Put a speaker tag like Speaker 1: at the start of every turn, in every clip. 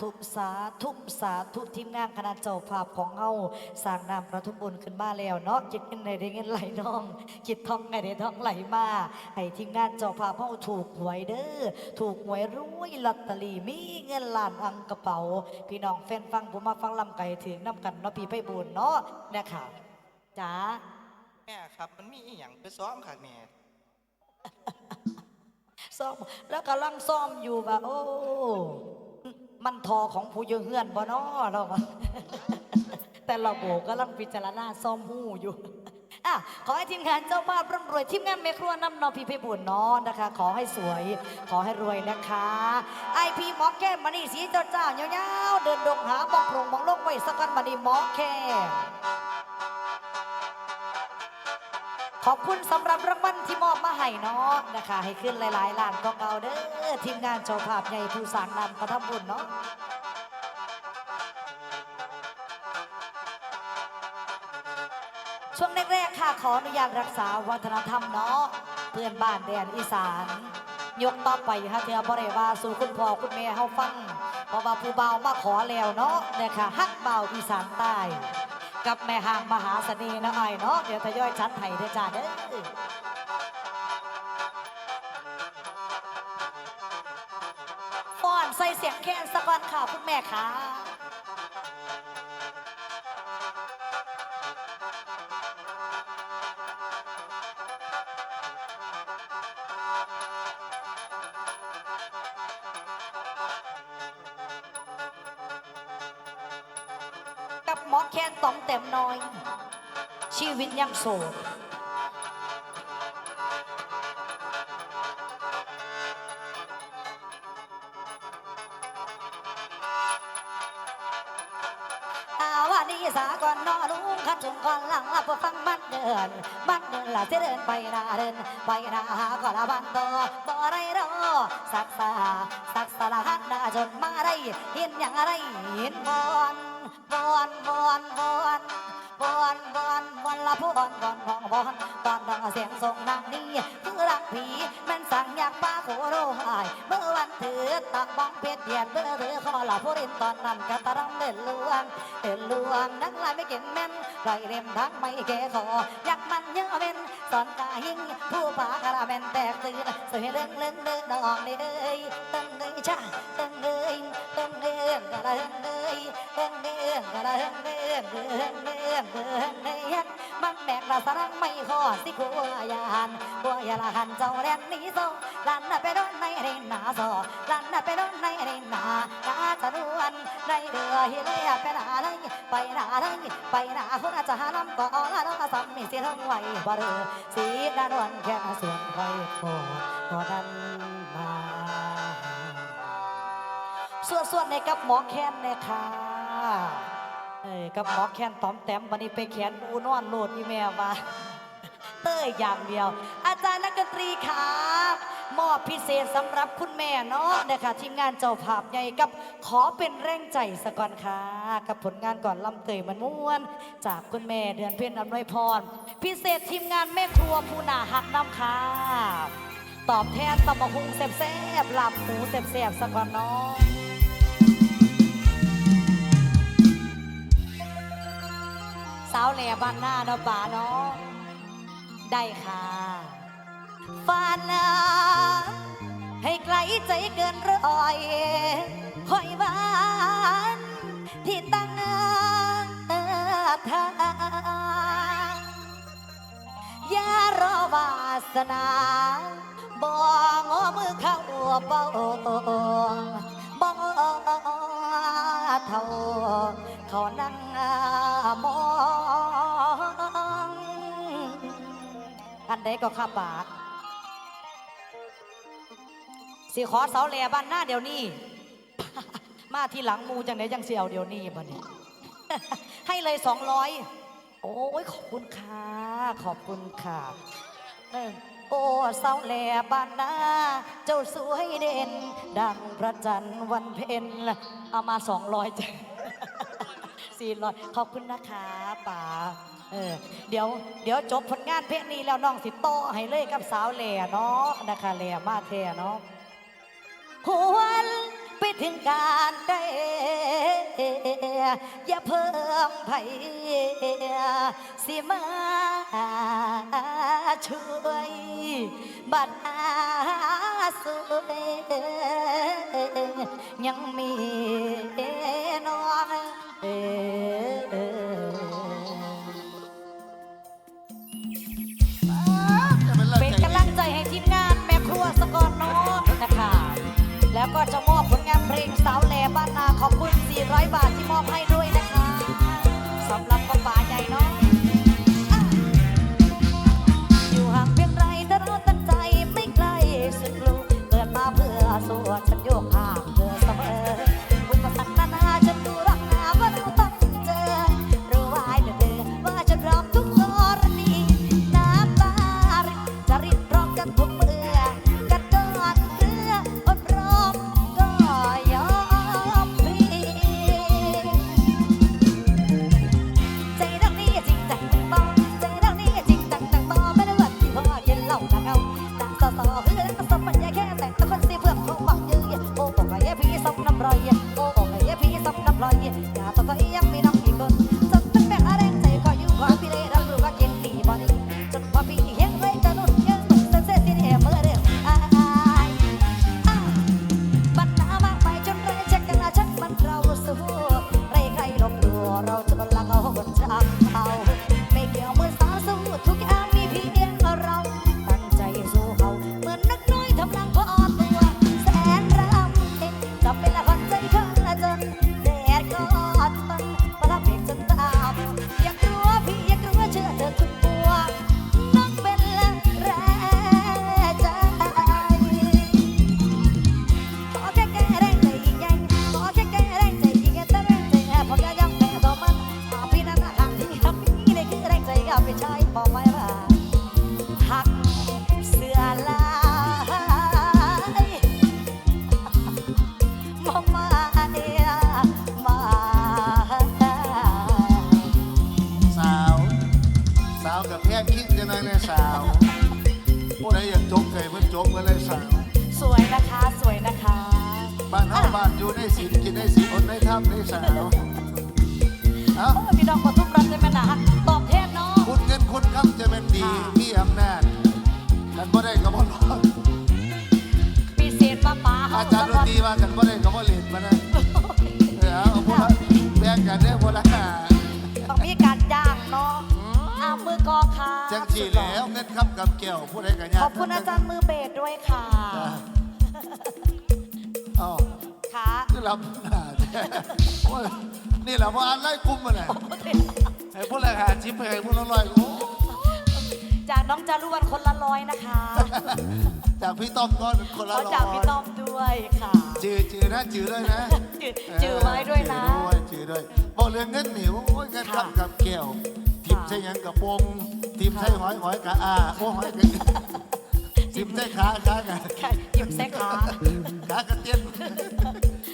Speaker 1: ธุสาธุสาธุทีมงานคณะเจ้าภาพของเฮาสร้างนามประทุมบุญขึ้นมาแล้วเนาะจิตเงินไหนได้เงินไหลน้องจิตทองไงได้ทองไหลมาให้ทีมงานเจ้าภาพเฮาถูกหวยเด้อถูกหวยรวยลอตเตอรี่มีเงินล้านอังกระเป๋า พี่น้องแฟนฟังผมมาฟังลำไก่ถึงน้ำกันเนาะพี่ไพบุญเนาะนะคะจ้า
Speaker 2: แม่ครับมันมีอีหยังไปซ้อมค่ะแม่
Speaker 1: ซ่อมแล้วกำลังซ่อมอยู่ว่าโอ้ มันทอของผู้อยืเฮือนบ่เนาะเราแต่เราโบกกำลังพิจารณาซ่อมหู้อยู่อะขอให้ทีมงานเจ้าภาพร่ำรวยทีมงานเมครัวนำนอพี่เพบุญนอนนะคะ ขอให้สวย ขอให้รวยนะคะไอพีหมอแก้มมานี่สีเจ้าเจ้ายาวๆเดินดงหาบอกโปรงบอกโลกไว้สักกันมานี่หมอแก้ม ขอบคุณสำหรับรางวัลที่มอบมาให้เนาะนะคะ ให้ขึ้นหลายๆล้านก็เก่าเด้อทีมงานโชว์ภาพใหญ่ผู้สร้างนำกระทำบุญเนาะช่วงแรกๆค่ะขออนุญาตรักษาวัฒนธรรมเนาะเพื่อนบ้านแดนอีสาน ยกต่อไปฮะเทียบริวาสู่คุณพ่อคุณแม่เฮาฟังเพราะว่าผู้เบามาขอแล้วเนาะเนี่ยค่ะฮักเบาอีสานใต้ กับแม่ห่างมหาเสนีนะไอ้อยเนาะเดี๋ยวทยอยชัดไห้เด้อจ้าเด้อฟ้อนใส่เสียงแค้นสะก่อนค่ะคุณแม่ค่ะ มน้อย ชีวิตยังโสดอาวานีสาก่อนนอลุงขัดจงก่อนหลังลับฟังมันเดินมันเดินละเสเดินไปนาเดินไปนาหาก่อนละบันโตบ่ไรรอสักษาสักสละหันหน้าจนมาได้เห็นอย่างไรเห็นบอนบอนบอนบอน กักบ้องเพชรเดียนเบื่อเรือขอละผู้รินตอนนั้นกระตะรำเดินลวงเดินลวงนักลายไม่เก่งแม่นลอยเร็มทักไม่แก่ขออยากมันเยอะเป็นสอนกาหิงผู้ปากระแมนแตกตื่นสวยเรื่องเรื่องเรื่องดอกเลยตั้งเลยช่าตั้งเลยตั้งเรื่องกระเรื่องเลยตั้งเรื่องกระเรื่องเรื่องเรื่องเรื่องเรื่องเรื่ องมันแบกละสรังไม่ขอสิขัวยานขัวยาละหันเจ้าแดนนี้โซลันน่ะไปโดนในเรนนาโซลันน่ะไปโดนในเรนนาตาจะนวลในเรือเฮียไปหนาเลยไปหนาเลยไปหนาคุณอาจจะหาลำก่อนละน้องสัมมีเสียทั้งไหวบ่เรือสีดานวลแค่ส่วนไว้พอพอดันมาส่วนส่วนในกับหมอแค้นเนี่ยค่ะ เอ้ยกับหมอแคนตอมแต้มวันนี้ไปแขนอูนอนโหลดอีแม่ว่า เต้ยอย่างเดียว อาจารย์นักดนตรีค่ะมอบพิเศษสำหรับคุณแม่เนาะนะคะทีมงานเจ้าภาพใหญ่กับขอเป็นแรงใจสะก่อนค่ะ กับผลงานก่อนลำเตยมันม่วน จากคุณแม่เดือนเพ็ญอำนวยพร พิเศษทีมงานแม่ครัวผู้นาหักน้ำค่ะตอบแทนตำมะฮุงแซ่บๆหลับหมูแซ่บๆสะก่อนเนาะ สาวแหล่บ้านหน้าเนาะป่าเนาะได้ค่ะฝันนะให้ไกลใจเกินร้อยคอยหวานที่ตั้งทางอย่ารอวาสนาบ่งอมือเข้าบ่บ่เท่าเขานั่ง มองอันใดก็ข้าปากสิขอเสาแหล่บ้านหน้าเดี๋ยวนี้ มาที่หลังมูจังไหนจังเสียวเดี๋ยวนี้บ่เนี่ยให้เลยสองร้อยโอ้ยขอบคุณค่ะขอบคุณค่ะเออโอ้เสาแหล่บ้านนาเจ้าสวยเด่น ดังพระจันทร์วันเพ็ญเอามาสองร้อยจ้ะ สี่ร้อยขอบคุณนะคะป๋าเออเดี๋ยวเดี๋ยวจบผลงานเพลงนี้แล้วน้องสิโตให้เลยกับสาวแหล่เนาะนะคะแหล่มาแท้เนาะหวนไปถึงการได้อย่าเพิ่มไผสิมาช่วยบัดอาสวยยังมีน้อ งเอเป็นกำลังใจให้ทีมงานแม่ครัวสกอตน้องนะคะ แล้วก็จะมอบผลงานเพลงสาวแหล่บ้านนาขอบคุณ 400 บาทที่มอบให้ด้วย
Speaker 3: ผู้ใดอยากจบเคยเพิ่นจบกันเลยสาว
Speaker 1: สวยนะคะสวยนะคะ
Speaker 3: บ้านเฮาบ้านอยู่ในศีลกินในศีลอดในธรรมในสาวเอ้า
Speaker 1: โอ้ยพี่น้องคนทุกรัฐเลยแม่นะตอบเทศเนาะ
Speaker 3: คุณเงินคุณคำจะเป็นดี
Speaker 1: ค่ะ
Speaker 3: มีอำนาจกันบ่ได้ก็บ่รอด
Speaker 1: ปีเศษป้าป๋า
Speaker 3: อาจารย์ดนตรีว่ากันบ่ได้ก็บ่เล่นมานะเออเอาพวกละแบ่งกันเด้
Speaker 1: มือกองค่ะ
Speaker 3: จังสี่แล้วเงินคำกับแก้วผู้ใดก็ยาก
Speaker 1: ขอบคุณอาจารย์มือเบสด้วยค่ะ
Speaker 3: จ้ะเอ้า
Speaker 1: ค่ะ
Speaker 3: คือรับหน้าแท้โอ้ยนี่แหละว่าอะไรคุ้มมาเลยไอ้พวกแรงหาชิปไปไอ้พวกละลอยโอ้
Speaker 1: จากน้องจารุวันคนละร้อยนะคะ
Speaker 3: จากพี่ต้อมก้อนคนละ
Speaker 1: ขอ
Speaker 3: ร้อย
Speaker 1: จากพี่ต้อมด้วยค่ะ
Speaker 3: จือจือนะจือด้วยนะ
Speaker 1: จือจือไว้ด้วยนะ
Speaker 3: จือด้วยจือด้วยบอกเรื่องเงินหนิวโอ้ยเงิน
Speaker 1: ค่ะ
Speaker 3: คำกับแก้วทิม ใช่หยังกับปงทิมใช่หอยหอยกับอาโอ้หอยกับทิมใช่ขาขากับ
Speaker 1: ค่ะยิ้มแซกขา
Speaker 3: ขากระเตียน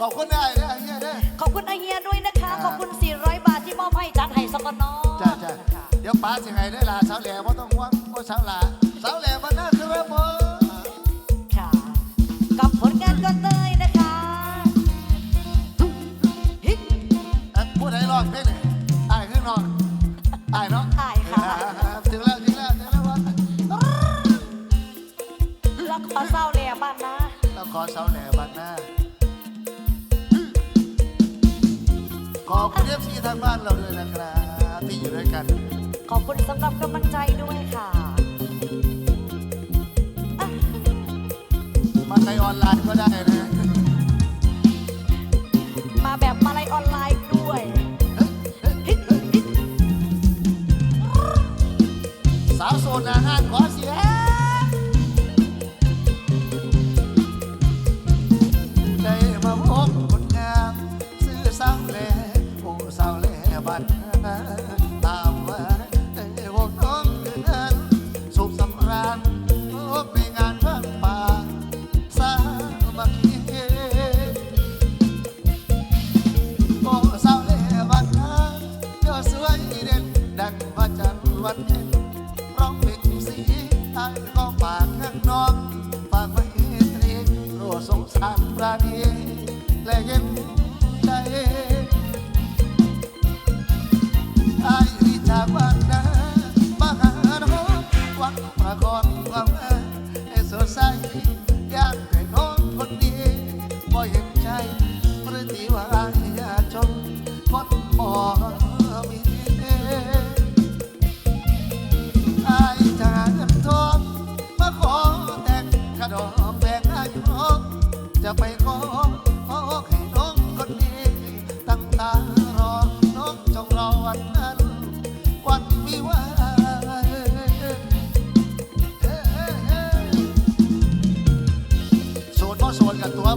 Speaker 3: ขอบคุณได้เด้อเฮียเด้อ
Speaker 1: ขอบคุณอาเฮียด้วยนะคะ ขอบคุณ 400 บาทที่มอบให้จันไห้สกอนอ
Speaker 3: จ้าจ้าเดี๋ยวป้าสิให้ได้อล่ะสาวแหล่บ่ต้องห่วงบ่สาวหล่ะสาวแหล่มันน่าคือว่าบ่
Speaker 1: ค่ะ กับผลงานก็เตยนะคะฮิต
Speaker 3: อะผู้ใดร้องเพลงนี่อ้ายคือน้อง เราขอสาวแหล่บัดหน้าขอบคุณเอฟซีทางบ้านเราด้วยนะครับที่อยู่ด้วยกัน
Speaker 1: ขอบคุณสำหรับกำลังใจด้วยค่ะ
Speaker 3: มาในออนไลน์ก็ได้นะ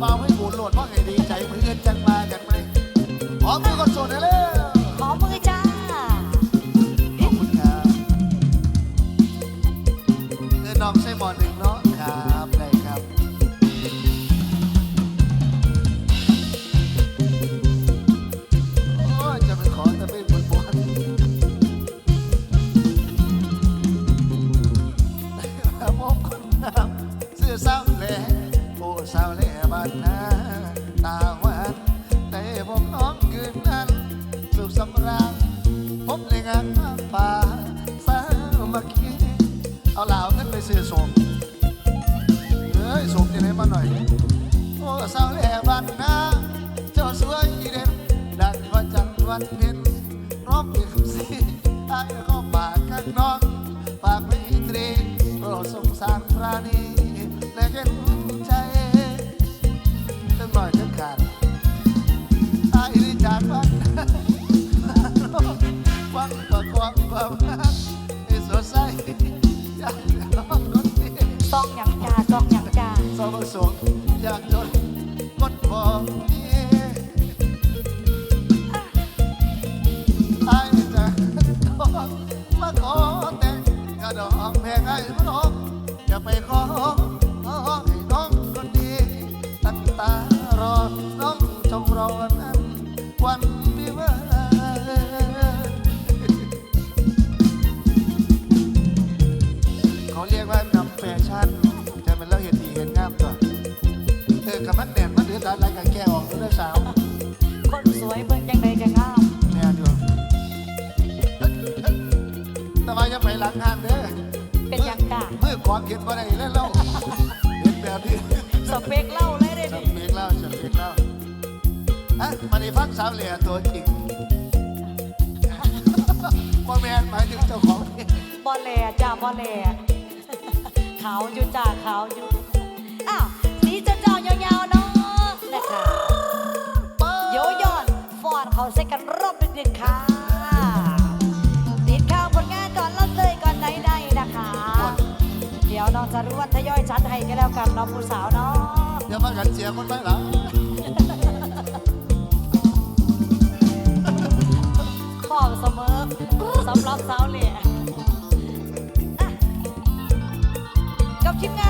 Speaker 3: เบาให้บุญโหลดเพราะไงดีใจมือเงินจังมากันไหมขอมือคนโสดหน่อย วันทร์วันเพ็ญร้องอีกสิไอ้ก็ปากข้างนอกปากไม่ตรีโปรดสงสารพระนี้และเห็น อกับมันแดดมันเดือดอะไรกับแกออกด้วยสาว
Speaker 1: คนสวยเบิ่งจังใดก็งาม
Speaker 3: แม่ดูแต่ว่าอย่าไปหลังงานเด้อ
Speaker 1: เป็นหยังจ้า
Speaker 3: มือขวาเขียนบ่ได้แล้วเล่าเห็นแบบนี้
Speaker 1: สเปกเล่าเลยเด้
Speaker 3: ฉั
Speaker 1: ดิ
Speaker 3: นเปีกเล่าฉันเปีกเล่าอะมาในฟังสาวเหลี่ยตัวจริงพ่อแม่นหมายถึงเจ้าของเพลง
Speaker 1: บอแลจ้าบอแลขาวอยู่จ้าขาวอยู่ เซ็กกันรอบนึกๆค่ะติดข้าวผลงานก่อนแล้วเลยก่อนไหนได้นะคะ เดี๋ยวน้องจะรู้ว่าทยอยชัดให้กันแล้วกันน้องผู้สาวเนาะ
Speaker 3: เดี๋ยวามากันเสียคนไปหลัง
Speaker 1: ขอเสมอสำหรับสาวเหลี่ยกับทีมงาน